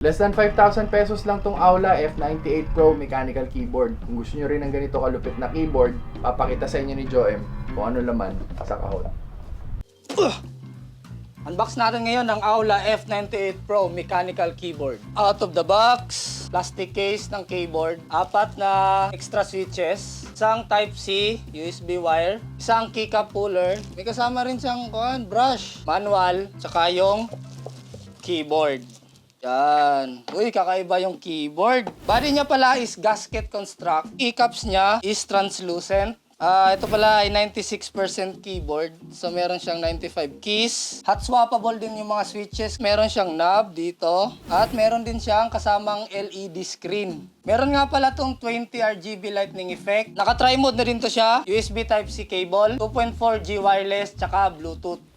Less than 5,000 pesos lang tong Aula F98 Pro mechanical keyboard. Kung gusto nyo rin ng ganito kalupit na keyboard, papakita sa inyo ni Joem kung ano laman sa kahon. Unbox natin ngayon ang Aula F98 Pro mechanical keyboard. Out of the box, plastic case ng keyboard, apat na extra switches, isang Type-C USB wire, isang keycap puller, may kasama rin siyang brush, manual, tsaka yung keyboard. Yan. Uy, kakaiba yung keyboard. Body niya pala is gasket construct. Keycaps niya is translucent. Ah, ito pala ay 96% keyboard. So meron siyang 95 keys. Hot swappable din yung mga switches. Meron siyang knob dito. At meron din siyang kasamang LED screen. Meron nga pala tong 20 RGB lightning effect. Naka-tri mode na rin to siya. USB Type-C cable, 2.4G wireless, tsaka Bluetooth.